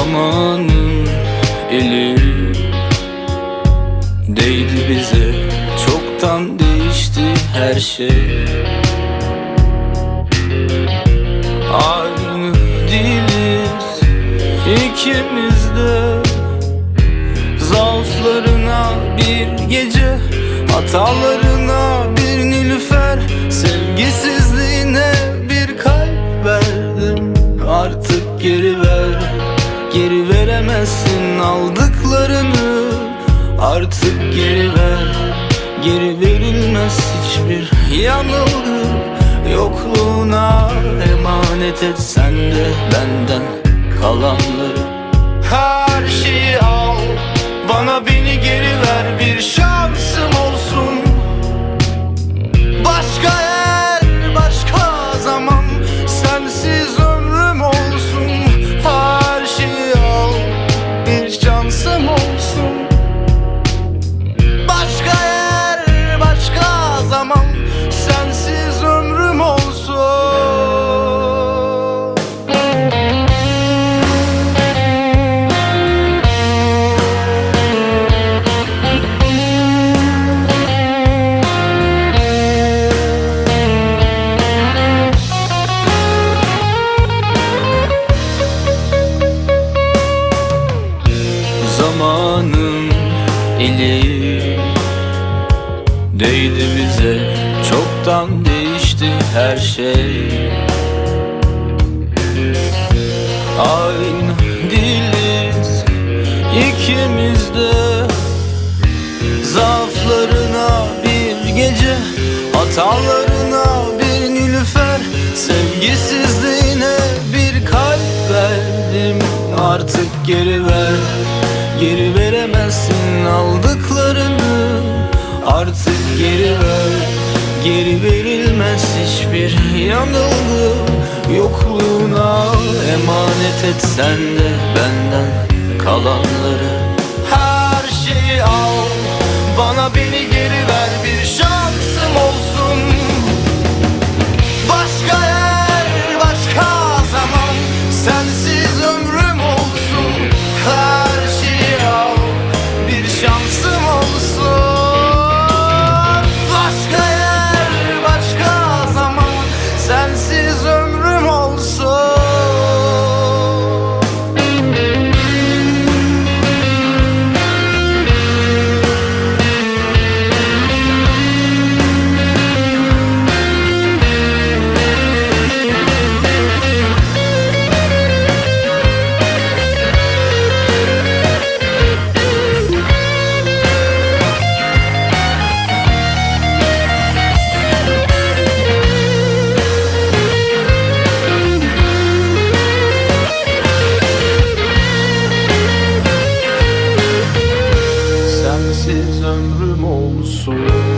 Zamanın eli değdi bize. Çoktan değişti her şey. Aynı değiliz ikimiz de. Zaaflarına bir gece Hatalarına bir Geri veremezsin aldıklarını. Artık geri ver Geri verilmez hiçbir yanılgı. Yokluğuna emanet et sen de benden kalanları. Her şeyi al Bana beni geri ver Bir şansım eli Değdi bize. Çoktan değişti her şey. Aynı değiliz ikimiz de. Zaaflarına bir gece Hatalarına bir nilüfer. Sevgisizliğine bir kalp verdim Artık geri ver Geri veremezsin aldıklarını. Artık geri ver Geri verilmez hiçbir yanılgı. Yokluğuna emanet et sen de benden kalanları. Her şeyi al Bana beni geri ver 说。